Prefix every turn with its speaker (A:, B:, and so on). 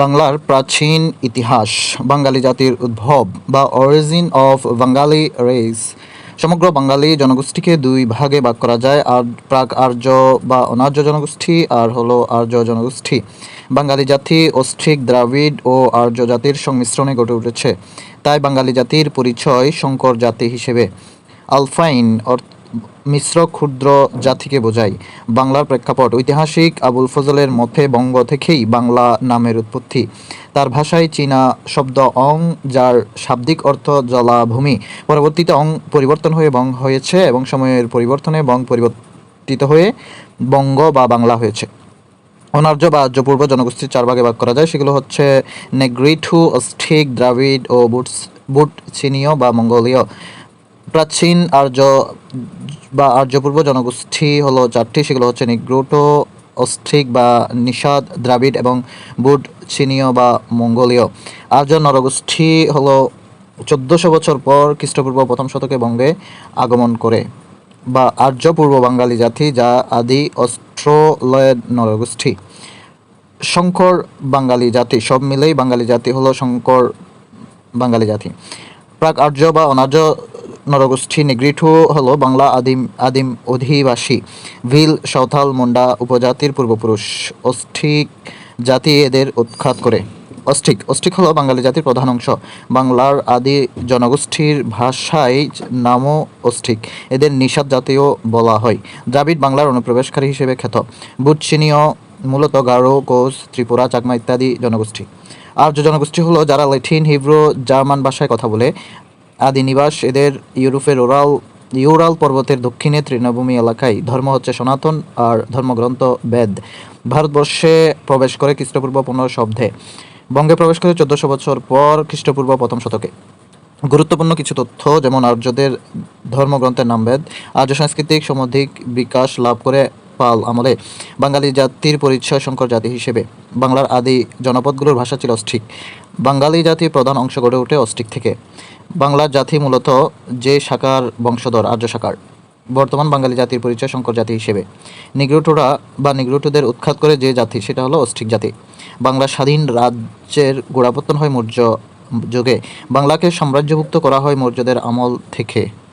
A: বাংলার প্রাচীন ইতিহাস, বাঙালি জাতির উদ্ভব বা অরিজিন অফ বাঙালি রেস সমগ্র বাঙালি জনগোষ্ঠীকে দুই ভাগে ভাগ করা যায়, আর প্রাক আর্য বা অনার্য জনগোষ্ঠী, আর হলো আর্য জনগোষ্ঠী। বাঙালি জাতি অস্ট্রিক দ্রাবিড় ও আর্য জাতির সংমিশ্রণে গড়ে উঠেছে। তাই বাঙালি জাতির পরিচয় শঙ্কর জাতি হিসেবে। আলফাইন অর্থ মিশ্র ক্ষুদ্র জাতিকে বোঝায়। বাংলার প্রেক্ষাপট ঐতিহাসিক আবুল ফজলের মতে বঙ্গ থেকেই বাংলা নামের উৎপত্তি। তার ভাষায় চীনা শব্দ অং, যার শাব্দিক অর্থ জলাভূমি। পরবর্তীতে অং পরিবর্তন হয়ে বং হয়েছে এবং সময়ের পরিবর্তনে বং পরিবর্তিত হয়ে বঙ্গ বা বাংলা হয়েছে। অনার্য বা আর্যপূর্ব জনগোষ্ঠীর চার ভাগে ভাগ করা যায়। সেগুলো হচ্ছে নেগ্রিঠু অস্ট্রিক দ্রাবিড ও বুটস বুট চীনীয় বা মঙ্গোলীয়। প্রাচীন আর্য বা আর্যপূর্ব জনগোষ্ঠী হলো চারটি সেগুলো হচ্ছে নিগ্রোটো অস্ট্রিক বা নিষাদ, দ্রাবিড় এবং বুট, চীনীয় বা মঙ্গোলীয়। আর্য নরগোষ্ঠী হলো চোদ্দোশো বছর পর খ্রিস্টপূর্ব প্রথম শতকে বঙ্গে আগমন করে বা আর্য পূর্ব বাঙালি জাতি যা আদি অস্ট্রোলয়েড নরগোষ্ঠী। শঙ্কর বাঙালি জাতি, সব মিলেই বাঙালি জাতি হলো শঙ্কর বাঙালি জাতি। প্রাক আর্য বা অনার্য নরগোষ্ঠী নিগ্রিঠু হলো বাংলা আদিম আদিম অধিবাসী ভিল, সাঁওতাল, মুন্ডা উপজাতির পূর্বপুরুষ। অষ্ঠিক জাতি এদের উৎখাত করে। অষ্টিক অষ্টিক হলো বাঙালি জাতির প্রধান অংশ। বাংলার আদি জনগোষ্ঠীর ভাষায় নামও অষ্টিক এদের নিষাদ জাতীয় বলা হয়। দ্রাবিড় বাংলার অনুপ্রবেশকারী হিসেবে খ্যাত। বুটচিনীয়, মূলত গারো কোচ ত্রিপুরা, চাকমা ইত্যাদি জনগোষ্ঠী। আর্য জনগোষ্ঠী হলো যারা ল্যাটিন হিব্রু, জার্মান ভাষায় কথা বলে। আদি নিবাস এদের ইউরোপের ওরাল, ইউরাল পর্বতের দক্ষিণে তৃণভূমি এলাকায়। ধর্ম হচ্ছে সনাতন আর ধর্মগ্রন্থ বেদ। ভারতবর্ষে প্রবেশ করে খ্রিস্টপূর্ব পনেরো শব্দে। বঙ্গে প্রবেশ করে চোদ্দশো বছর পর খ্রিস্টপূর্ব প্রথম শতকে। গুরুত্বপূর্ণ কিছু তথ্য, যেমন আর্যদের ধর্মগ্রন্থের নাম বেদ, আর্য সাংস্কৃতিক সমধিক বিকাশ লাভ করে পাল আমলে। বাঙালি জাতির পরিচয় শঙ্কর জাতি হিসেবে। বাংলার আদি জনপদগুলোর ভাষা ছিল অস্ট্রিক বাঙালি জাতির প্রধান অংশ গড়ে ওঠে অস্ট্রিক থেকে। বাংলার জাতি মূলত যে শাখার বংশধর, আর্য শাখার। বর্তমান বাঙালি জাতির পরিচয় শঙ্কর জাতি হিসেবে। নিগ্রোটোরা বা নিগ্রোটোদের উৎখাত করে যে জাতি, সেটা হলো অস্ট্রিক জাতি। বাংলা স্বাধীন রাজ্যের গোড়াপত্তন হয় মৌর্য যুগে। বাংলাকে সাম্রাজ্যভুক্ত করা হয় মৌর্যদের আমল থেকে।